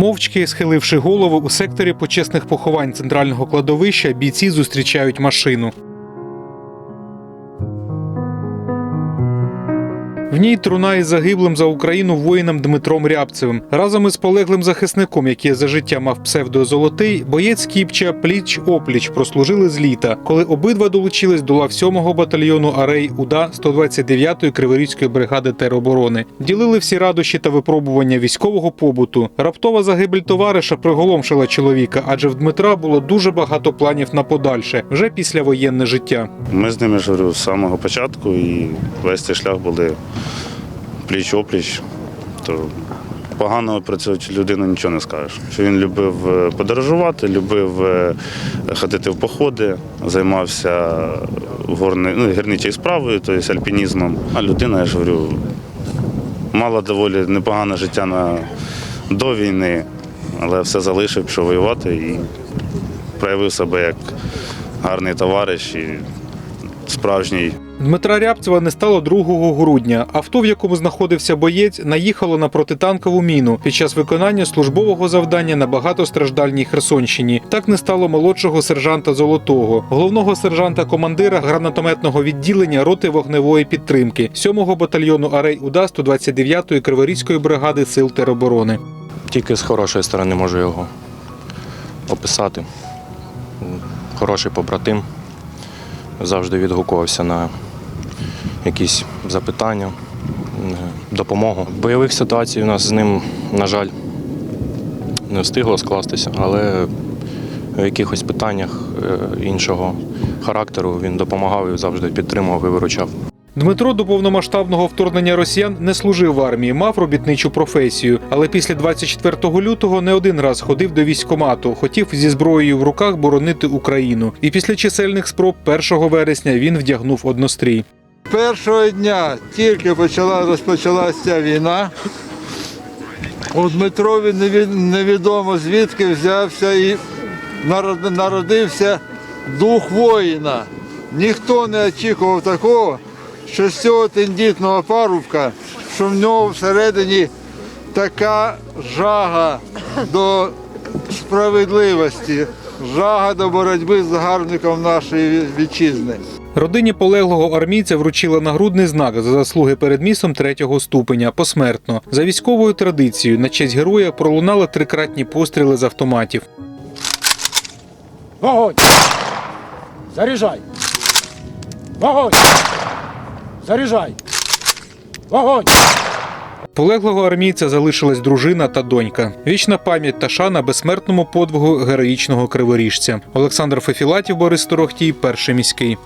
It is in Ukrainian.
Мовчки, схиливши голову у секторі почесних поховань центрального кладовища, бійці зустрічають машину. В ній труна із загиблим за Україну воїном Дмитром Рябцевим. Разом із полеглим захисником, який за життя мав псевдо Золотий, боєць Кіпча пліч опліч прослужили з літа, коли обидва долучились до лав 7-го батальйону Арей УДА 129-ї Криворізької бригади тероборони. Ділили всі радощі та випробування військового побуту. Раптова загибель товариша приголомшила чоловіка, адже в Дмитра було дуже багато планів на подальше, вже післявоєнне життя. Ми з ними ж з самого початку і весь цей шлях були пліч-опліч. То поганого про людину нічого не скажеш. Що він любив е, подорожувати, любив е, ходити в походи, займався горни, ну, гірничою справою, тобто альпінізмом. А людина, я ж говорю, мала доволі непогане життя на, до війни, але все залишив, пішов воювати і проявив себе як гарний товариш і справжній Дмитра Рябцева не стало 2 грудня. Авто, в якому знаходився боєць, наїхало на протитанкову міну під час виконання службового завдання на багатостраждальній Херсонщині. Так не стало молодшого сержанта Золотого, головного сержанта-командира гранатометного відділення роти вогневої підтримки 7-го батальйону Арей УДА 129-ї Криворізької бригади сил тероборони. Тільки з хорошої сторони можу його описати. Хороший побратим. Завжди відгукувався на якісь запитання, м, допомогу. Бойових ситуацій у нас з ним, на жаль, не встигло скластися, але в якихось питаннях е, іншого характеру він допомагав і завжди підтримував і виручав. Дмитро до повномасштабного вторгнення росіян не служив в армії, мав робітничу професію. Але після 24 лютого не один раз ходив до військкомату, хотів зі зброєю в руках боронити Україну. І після чисельних спроб 1 вересня він вдягнув однострій. Першого дня тільки почала розпочалася війна. У Дмитрові невідомо звідки взявся і народився дух воїна. Ніхто не очікував такого, що з цього тендітного парубка, що в нього всередині така жага до справедливості, жага до боротьби з загарбником нашої вітчизни. Родині полеглого армійця вручили нагрудний знак за заслуги перед містом третього ступеня посмертно. За військовою традицією на честь героя пролунали трикратні постріли з автоматів. Вогонь! Заряжай! Вогонь! Заряжай! Вогонь! Полеглого армійця залишилась дружина та донька. Вічна пам'ять та шана безсмертному подвигу героїчного криворіжця. Олександр Фефілатів, Борис Торохтій, перший міський.